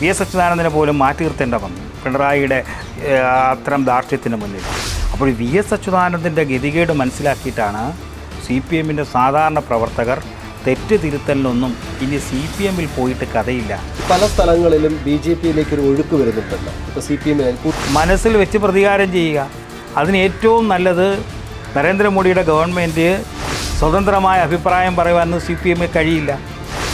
V S അച്യുതാനന്ദനെ പോലും മാറ്റി നിർത്തേണ്ട വന്നു പിണറായിയുടെ അത്തരം ദാർഢ്യത്തിന് മുന്നിൽ. അപ്പോൾ വി എസ് അച്യുതാനന്ദന്റെ ഗതികേട് മനസ്സിലാക്കിയിട്ടാണ് സി പി എമ്മിന്റെ സാധാരണ പ്രവർത്തകർ തെറ്റ് തിരുത്തലിനൊന്നും ഇനി സി പി എമ്മിൽ പോയിട്ട് കഥയില്ല. പല സ്ഥലങ്ങളിലും ബി ജെ പിയിലേക്ക് ഒരു ഒഴുക്ക് വരുന്നുണ്ടല്ലോ. ഇപ്പോൾ സി പി എം മനസ്സിൽ വെച്ച് പ്രതികാരം ചെയ്യുക. അതിന് ഏറ്റവും നല്ലത് നരേന്ദ്രമോദിയുടെ ഗവൺമെന്റ് സ്വതന്ത്രമായ അഭിപ്രായം പറയുവാനൊന്നും സി പി എമ്മിന് കഴിയില്ല.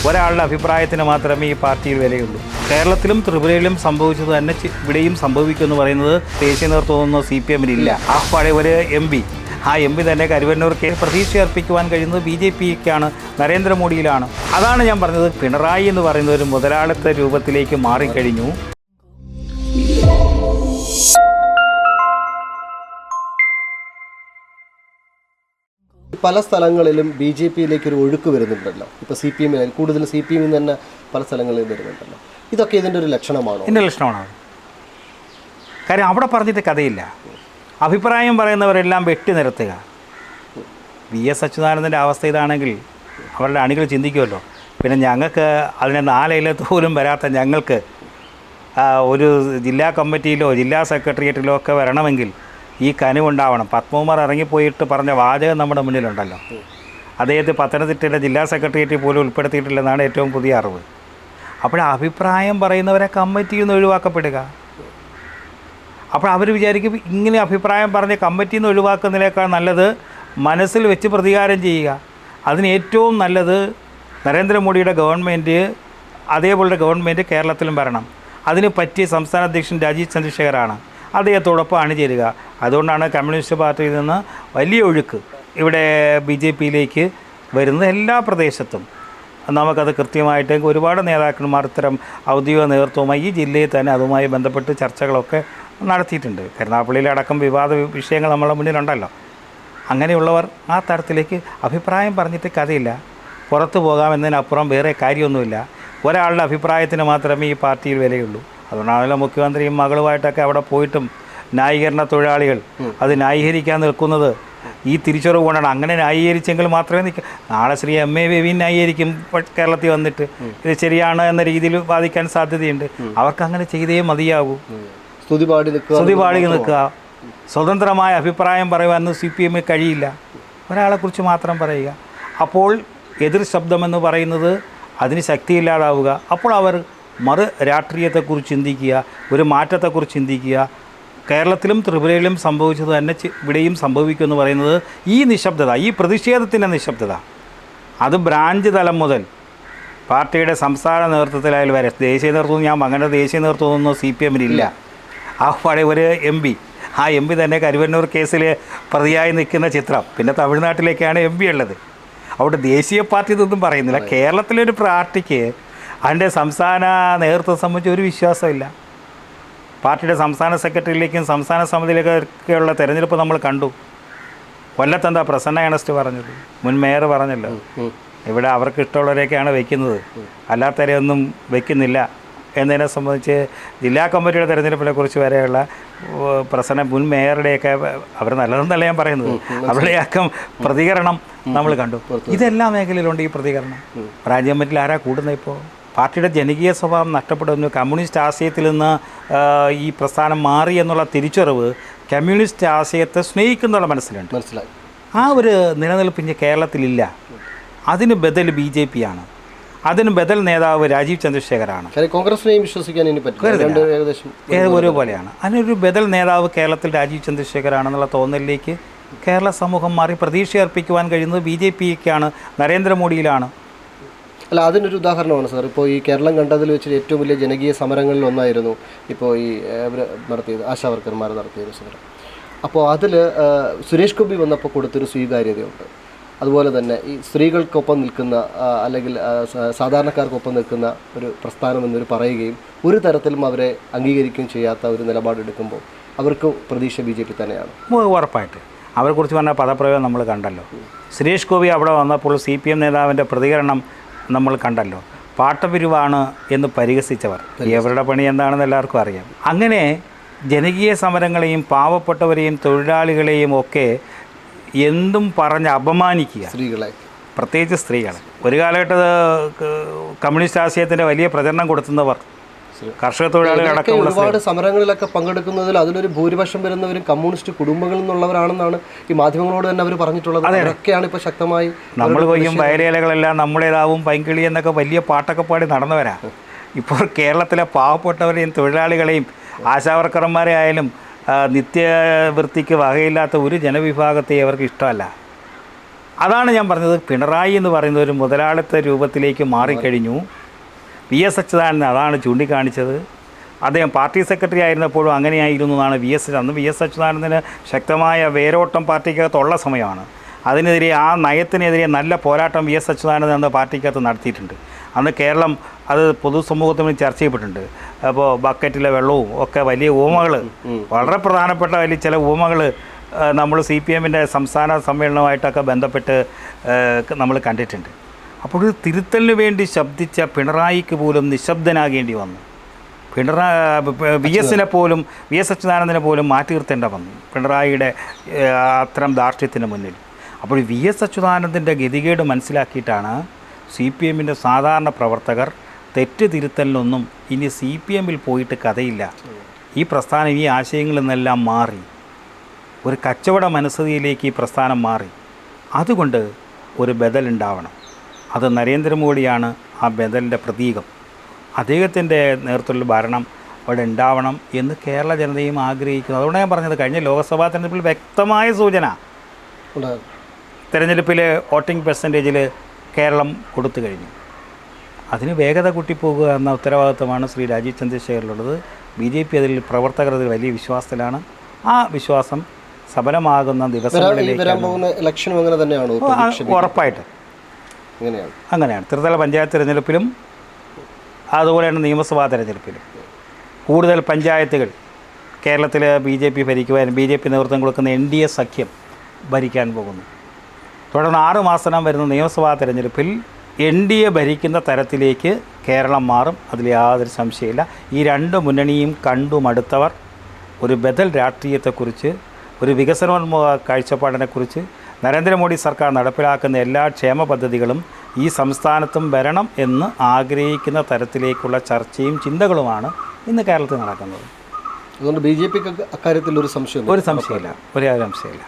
ഒരാളുടെ അഭിപ്രായത്തിന് മാത്രമേ ഈ പാർട്ടിയിൽ വിലയുള്ളൂ. കേരളത്തിലും ത്രിപുരയിലും സംഭവിച്ചത് തന്നെ ഇവിടെയും സംഭവിക്കുമെന്ന് പറയുന്നത് ദേശീയ നേതൃത്വമൊന്നും സി പി എമ്മിനില്ല. ആ പഴയ ഒരു എം പി. ആ എം പി തന്നെ കരുവന്നൂർക്ക് പ്രതീക്ഷ അർപ്പിക്കുവാൻ കഴിയുന്നത് ബി ജെ പിക്കാണ് നരേന്ദ്രമോദിയിലാണ്. അതാണ് ഞാൻ പറഞ്ഞത്. പിണറായി എന്ന് പറയുന്ന ഒരു മുതലാളിത്ത രൂപത്തിലേക്ക് മാറിക്കഴിഞ്ഞു. പല സ്ഥലങ്ങളിലും ബി ജെ പിയിലേക്ക് ഒരു ഒഴുക്ക് വരുന്നുണ്ടല്ലോ. ഇപ്പോൾ സി പി എമ്മിന് കൂടുതൽ സി പി എമ്മിൽ തന്നെ പല സ്ഥലങ്ങളിലും വരുന്നുണ്ടല്ലോ. ഇതൊക്കെ ഇതിന്റെ ഒരു ലക്ഷണമാണോ? ഇതിന്റെ ലക്ഷണമാണ്? കാര്യം അവിടെ പറഞ്ഞിട്ട് കഥയില്ല. അഭിപ്രായം പറയുന്നവരെല്ലാം വെട്ടി നിരത്തുക. വി എസ് അച്യുതാനന്ദന്റെ അവസ്ഥ ഇതാണെങ്കിൽ അവരുടെ അണികൾ ചിന്തിക്കുമല്ലോ. പിന്നെ ഞങ്ങൾക്ക് അതിനെ നാലയിലത്ത് പോലും വരാത്ത ഞങ്ങൾക്ക് ഒരു ജില്ലാ കമ്മിറ്റിയിലോ ജില്ലാ സെക്രട്ടേറിയറ്റിലോ ഒക്കെ വരണമെങ്കിൽ ഈ കനിവുണ്ടാവണം. പത്മകുമാർ ഇറങ്ങിപ്പോയിട്ട് പറഞ്ഞ വാചകം നമ്മുടെ മുന്നിലുണ്ടല്ലോ. അദ്ദേഹത്തെ പത്തനംതിട്ടയിലെ ജില്ലാ സെക്രട്ടേറിയറ്റിൽ പോലും ഉൾപ്പെടുത്തിയിട്ടില്ലെന്നാണ് ഏറ്റവും പുതിയ അറിവ്. അപ്പോൾ അഭിപ്രായം പറയുന്നവരെ കമ്മിറ്റിയിൽ നിന്ന് ഒഴിവാക്കപ്പെടുക. അപ്പോൾ അവർ വിചാരിക്കും ഇങ്ങനെ അഭിപ്രായം പറഞ്ഞ് കമ്മിറ്റിയിൽ നിന്ന് ഒഴിവാക്കുന്നതിനേക്കാൾ നല്ലത് മനസ്സിൽ വെച്ച് പ്രതികാരം ചെയ്യുക. അതിന് ഏറ്റവും നല്ലത് നരേന്ദ്രമോദിയുടെ ഗവൺമെന്റ് അതേപോലെ ഗവൺമെന്റ് കേരളത്തിലും വരണം. അതിന് പറ്റിയ സംസ്ഥാന അധ്യക്ഷൻ രാജീവ് ചന്ദ്രശേഖറാണ് അദ്ദേഹത്തോടൊപ്പം അണിചേരുക അതുകൊണ്ടാണ് കമ്മ്യൂണിസ്റ്റ് പാർട്ടിയിൽ നിന്ന് വലിയ ഒഴുക്ക് ഇവിടെ ബി ജെ പിയിലേക്ക് വരുന്നത് എല്ലാ പ്രദേശത്തും. നമുക്കത് കൃത്യമായിട്ട് ഒരുപാട് നേതാക്കന്മാർ ഇത്തരം ഔദ്യോഗിക നേതൃത്വവുമായി ഈ ജില്ലയിൽ തന്നെ അതുമായി ബന്ധപ്പെട്ട് ചർച്ചകളൊക്കെ നടത്തിയിട്ടുണ്ട്. കരുനാഗപ്പള്ളിയിലടക്കം വിവാദ വിഷയങ്ങൾ നമ്മളെ മുന്നിലുണ്ടല്ലോ. അങ്ങനെയുള്ളവർ ആ തരത്തിലേക്ക് അഭിപ്രായം പറഞ്ഞിട്ട് കഥയില്ല. പുറത്തു പോകാമെന്നതിനപ്പുറം വേറെ കാര്യമൊന്നുമില്ല. ഒരാളുടെ അഭിപ്രായത്തിന് മാത്രമേ ഈ പാർട്ടിയിൽ വിലയുള്ളൂ. അതുകൊണ്ടാണല്ലോ മുഖ്യമന്ത്രിയും മകളുമായിട്ടൊക്കെ അവിടെ പോയിട്ടും ന്യായീകരണ തൊഴിലാളികൾ. അത് ന്യായീകരിക്കാൻ നിൽക്കുന്നത് ഈ തിരിച്ചറിവ് കൊണ്ടാണ്. അങ്ങനെ ന്യായീകരിച്ചെങ്കിൽ മാത്രമേ നിൽക്ക. നാളെ ശ്രീ എം എ ബേബി ന്യായീകരിക്കും കേരളത്തിൽ വന്നിട്ട്. ഇത് ശരിയാണ് എന്ന രീതിയിൽ ബാധിക്കാൻ സാധ്യതയുണ്ട്. അവർക്ക് അങ്ങനെ ചെയ്തേ മതിയാകൂ സ്തുതി പാടി നിൽക്കുക സ്തുതി പാടി നിൽക്കുക. സ്വതന്ത്രമായ അഭിപ്രായം പറയുവാൻ സി പി എമ്മിൽ കഴിയില്ല. ഒരാളെക്കുറിച്ച് മാത്രം പറയുക. അപ്പോൾ എതിർ ശബ്ദമെന്ന് പറയുന്നത് അതിന് ശക്തിയില്ലാതാവുക. അപ്പോൾ അവർ മറു രാഷ്ട്രീയത്തെക്കുറിച്ച് ചിന്തിക്കുക ഒരു മാറ്റത്തെക്കുറിച്ച് ചിന്തിക്കുക കേരളത്തിലും ത്രിപുരയിലും സംഭവിച്ചത് തന്നെ ഇവിടെയും സംഭവിക്കുമെന്ന് പറയുന്നത് ഈ നിശബ്ദത ഈ പ്രതിഷേധത്തിന്റെ നിശബ്ദത. അത് ബ്രാഞ്ച് തലം മുതൽ പാർട്ടിയുടെ സംസ്ഥാന നേതൃത്വത്തിലായാലും വരെ. ദേശീയ നേതൃത്വം ഞാൻ അങ്ങനെ ദേശീയ നേതൃത്വമൊന്നും സി പി എമ്മിനില്ല ആ പഴയ ഒരു എം പി ആ എം പി തന്നെ കരുവന്നൂർ കേസിൽ പ്രതിയായി നിൽക്കുന്ന ചിത്രം. പിന്നെ തമിഴ്നാട്ടിലേക്കാണ് എം പി ഉള്ളത്. അവിടെ ദേശീയ പാർട്ടി ഇതൊന്നും പറയുന്നില്ല. കേരളത്തിലൊരു പാർട്ടിക്ക് അതിന്റെ സംസ്ഥാന നേതൃത്വം സംബന്ധിച്ച് ഒരു വിശ്വാസമില്ല. പാർട്ടിയുടെ സംസ്ഥാന സെക്രട്ടറിയിലേക്കും സംസ്ഥാന സമിതിയിലേക്കൊക്കെയുള്ള തെരഞ്ഞെടുപ്പ് നമ്മൾ കണ്ടു. കൊല്ലത്തെന്താ പ്രസന്ന ഏണസ്റ്റ് പറഞ്ഞത്? മുൻ മേയർ പറഞ്ഞല്ലോ. ഇവിടെ അവർക്ക് ഇഷ്ടമുള്ളവരെയൊക്കെയാണ് വയ്ക്കുന്നത് അല്ലാത്തവരെ ഒന്നും വെക്കുന്നില്ല. എന്നതിനെ സംബന്ധിച്ച് ജില്ലാ കമ്മിറ്റിയുടെ തെരഞ്ഞെടുപ്പിനെ കുറിച്ച് വരെയുള്ള പ്രസന്ന മുൻ മേയറുടെയൊക്കെ അവർ നല്ലതെന്നല്ല ഞാൻ പറയുന്നത്. അവരുടെയൊക്കെ പ്രതികരണം നമ്മൾ കണ്ടു. ഇതെല്ലാ മേഖലയിലുണ്ട് ഈ പ്രതികരണം. ബ്രാഞ്ച് കമ്മിറ്റിയിൽ ആരാ കൂടുന്നത് ഇപ്പോൾ പാർട്ടിയുടെ ജനകീയ സ്വഭാവം നഷ്ടപ്പെടുന്നു. കമ്മ്യൂണിസ്റ്റ് ആശയത്തിൽ നിന്ന് ഈ പ്രസ്ഥാനം മാറി എന്നുള്ള തിരിച്ചറിവ് കമ്മ്യൂണിസ്റ്റ് ആശയത്തെ സ്നേഹിക്കുന്നുള്ള മനസ്സിലുണ്ട്. മനസ്സിലായി. ആ ഒരു നിലനിൽപ്പ് ഇനി കേരളത്തിലില്ല. അതിന് ബദൽ ബി ജെ പി ആണ് അതിന് ബദൽ നേതാവ് രാജീവ് ചന്ദ്രശേഖറാണ് കോൺഗ്രസിനെയും വിശ്വസിക്കാൻ ഇനി പറ്റില്ല. ഏകദേശം ഏത് ഒരുപോലെയാണ് അതിനൊരു ബദൽ നേതാവ് കേരളത്തിൽ രാജീവ് ചന്ദ്രശേഖറാണെന്നുള്ള തോന്നലിലേക്ക് കേരള സമൂഹം മാറി പ്രതീക്ഷ അർപ്പിക്കുവാൻ കഴിയുന്നത് ബി ജെ പിക്കാണ് നരേന്ദ്രമോദിയിലാണ്. അല്ല അതിനൊരു ഉദാഹരണമാണ് സാർ. ഇപ്പോൾ ഈ കേരളം കണ്ടതിൽ വെച്ച് ഏറ്റവും വലിയ ജനകീയ സമരങ്ങളിൽ ഒന്നായിരുന്നു ഇപ്പോൾ ഈ ഇവർ നടത്തിയത് ആശാവർക്കർമാർ നടത്തിയൊരു സമരം. അപ്പോൾ അതിൽ സുരേഷ് ഗോപി വന്നപ്പോൾ കൊടുത്തൊരു സ്വീകാര്യതയുണ്ട്. അതുപോലെ തന്നെ ഈ സ്ത്രീകൾക്കൊപ്പം നിൽക്കുന്ന അല്ലെങ്കിൽ സാധാരണക്കാർക്കൊപ്പം നിൽക്കുന്ന ഒരു പ്രസ്ഥാനം എന്നൊരു പറയുകയും ഒരു തരത്തിലും അവരെ അംഗീകരിക്കുകയും ചെയ്യാത്ത ഒരു നിലപാടെടുക്കുമ്പോൾ അവർക്ക് പ്രതീക്ഷ ബി ജെ പി തന്നെയാണ്. ഉറപ്പായിട്ട്. അവരെക്കുറിച്ച് പറഞ്ഞ പദപ്രയോഗം നമ്മൾ കണ്ടല്ലോ. സുരേഷ് ഗോപി അവിടെ വന്നപ്പോൾ സി പി എം നേതാവിന്റെ പ്രതികരണം നമ്മൾ കണ്ടല്ലോ. പാട്ടപിരിവാണ് എന്ന് പരിഹസിച്ചവർ. ഇവരുടെ പണി എന്താണെന്ന് എല്ലാവർക്കും അറിയാം. അങ്ങനെ ജനകീയ സമരങ്ങളെയും പാവപ്പെട്ടവരെയും തൊഴിലാളികളെയും ഒക്കെ എന്തും പറഞ്ഞ് അപമാനിക്കുക. സ്ത്രീകളെ. പ്രത്യേകിച്ച് സ്ത്രീകളെ. ഒരു കാലഘട്ടത്ത് കമ്മ്യൂണിസ്റ്റ് ആശയത്തിന്റെ വലിയ പ്രചരണം കൊടുത്തുന്നവർ കർഷക തൊഴിലാളികൾ ഒരുപാട് സമരങ്ങളിലൊക്കെ പങ്കെടുക്കുന്നതിൽ അതിലൊരു ഭൂരിപക്ഷം വരുന്നവരും കമ്മ്യൂണിസ്റ്റ് കുടുംബങ്ങളിൽ നിന്നുള്ളവരാണെന്നാണ് ഈ മാധ്യമങ്ങളോട് തന്നെ അവർ പറഞ്ഞിട്ടുള്ളത്. അതൊക്കെയാണ് ഇപ്പോൾ ശക്തമായി നമ്മൾ കൊയ്യും വയലേലകളെല്ലാം നമ്മുടേതാവും പൈങ്കിളി എന്നൊക്കെ വലിയ പാട്ടൊക്കെ പാടി നടന്നവരാ. ഇപ്പോൾ കേരളത്തിലെ പാവപ്പെട്ടവരെയും തൊഴിലാളികളെയും ആശാവർക്കർമാരെ ആയാലും നിത്യവൃത്തിക്ക് വകയില്ലാത്ത ഒരു ജനവിഭാഗത്തെ അവർക്ക് ഇഷ്ടമല്ല. അതാണ് ഞാൻ പറഞ്ഞത്. പിണറായി എന്ന് പറയുന്ന ഒരു മുതലാളിത്ത രൂപത്തിലേക്ക് മാറിക്കഴിഞ്ഞു. വി എസ് അച്യുതാനന്ദൻ അതാണ് ചൂണ്ടിക്കാണിച്ചത്. അദ്ദേഹം പാർട്ടി സെക്രട്ടറി ആയിരുന്നപ്പോഴും അങ്ങനെയായിരുന്നു എന്നാണ് വി എസ് അന്ന് വി എസ് അച്യുതാനന്ദന് ശക്തമായ വേരോട്ടം പാർട്ടിക്കകത്തുള്ള സമയമാണ്. അതിനെതിരെ ആ നയത്തിനെതിരെ നല്ല പോരാട്ടം വി എസ് അച്യുതാനന്ദൻ എന്ന പാർട്ടിക്കകത്ത് നടത്തിയിട്ടുണ്ട്. അന്ന് കേരളം അത് പൊതുസമൂഹത്തിന് ചർച്ച ചെയ്യപ്പെട്ടിട്ടുണ്ട്. അപ്പോൾ ബക്കറ്റിലെ വെള്ളവും ഒക്കെ വലിയ ഊമകൾ വളരെ പ്രധാനപ്പെട്ട വലിയ ചില ഊമകൾ നമ്മൾ സി പി എമ്മിന്റെ സംസ്ഥാന സമ്മേളനവുമായിട്ടൊക്കെ ബന്ധപ്പെട്ട് നമ്മൾ കണ്ടിട്ടുണ്ട്. അപ്പോൾ തിരുത്തലിന് വേണ്ടി ശബ്ദിച്ച പിണറായിക്ക് പോലും നിശബ്ദനാകേണ്ടി വന്നു. പിണറായി വി എസിനെ പോലും വി എസ് അച്യുതാനന്ദനെ പോലും മാറ്റി നിർത്തേണ്ട വന്നു. പിണറായിയുടെ അത്തരം ധാർഷ്ട്യത്തിന് മുന്നിൽ. അപ്പോൾ വി എസ് അച്യുതാനന്ദന്റെ ഗതികേട് മനസ്സിലാക്കിയിട്ടാണ് സി പി എമ്മിന്റെ സാധാരണ പ്രവർത്തകർ തെറ്റ് തിരുത്തലിനൊന്നും ഇനി സി പി എമ്മിൽ പോയിട്ട് കഥയില്ല. ഈ പ്രസ്ഥാനം ഈ ആശയങ്ങളിൽ നിന്നെല്ലാം മാറി. ഒരു കച്ചവട മനസ്സിലേക്ക് ഈ പ്രസ്ഥാനം മാറി. അതുകൊണ്ട് ഒരു ബദലുണ്ടാവണം. അത് നരേന്ദ്രമോദിയാണ് ആ ബദലിന്റെ പ്രതീകം. അദ്ദേഹത്തിന്റെ നേതൃത്വത്തിൽ ഭരണം അവിടെ ഉണ്ടാവണം എന്ന് കേരള ജനതയും ആഗ്രഹിക്കുന്നു. അതുകൊണ്ട് ഞാൻ പറഞ്ഞത് കഴിഞ്ഞ ലോക്സഭാ തെരഞ്ഞെടുപ്പിൽ വ്യക്തമായ സൂചന. തിരഞ്ഞെടുപ്പിലെ വോട്ടിംഗ് പെർസെന്റേജിൽ കേരളം കൊടുത്തു കഴിഞ്ഞു. അതിന് വേഗത കൂട്ടിപ്പോകുക എന്ന ഉത്തരവാദിത്തമാണ് ശ്രീ രാജീവ് ചന്ദ്രശേഖറിലുള്ളത്. ബി ജെ പി അതിൽ പ്രവർത്തകർ അതിൽ വലിയ വിശ്വാസത്തിലാണ്. ആ വിശ്വാസം സഫലമാകുന്ന ദിവസങ്ങളിലേക്ക് ഉറപ്പായിട്ട്. അങ്ങനെയാണ്. അങ്ങനെയാണ്. ത്രിതല പഞ്ചായത്ത് തിരഞ്ഞെടുപ്പിലും അതുപോലെ തന്നെ നിയമസഭാ തിരഞ്ഞെടുപ്പിലും. കൂടുതൽ പഞ്ചായത്തുകൾ കേരളത്തിൽ ബി ജെ പി ഭരിക്കുവാൻ ബി ജെ പി നേതൃത്വം കൊടുക്കുന്ന എൻ ഡി എ സഖ്യം ഭരിക്കാൻ പോകുന്നു. തുടർന്ന് ആറ് മാസം വരുന്ന നിയമസഭാ തിരഞ്ഞെടുപ്പിൽ എൻ ഡി എ ഭരിക്കുന്ന തരത്തിലേക്ക് കേരളം മാറും. അതിൽ യാതൊരു സംശയമില്ല. ഈ രണ്ട് മുന്നണിയും കണ്ടു മടുത്തവർ ഒരു ബദൽ രാഷ്ട്രീയത്തെക്കുറിച്ച് ഒരു വികസനോന്മുഖ കാഴ്ചപ്പാടിനെക്കുറിച്ച് നരേന്ദ്രമോദി സർക്കാർ നടപ്പിലാക്കുന്ന എല്ലാ ക്ഷേമ പദ്ധതികളും ഈ സംസ്ഥാനത്തും വരണം എന്ന് ആഗ്രഹിക്കുന്ന തരത്തിലേക്കുള്ള ചർച്ചയും ചിന്തകളുമാണ് ഇന്ന് കേരളത്തിൽ നടക്കുന്നത്. അതുകൊണ്ട് ബി ജെ പിക്ക് അക്കാര്യത്തിൽ ഒരു സംശയം ഒരു സംശയമില്ല. ഒരു സംശയമില്ല.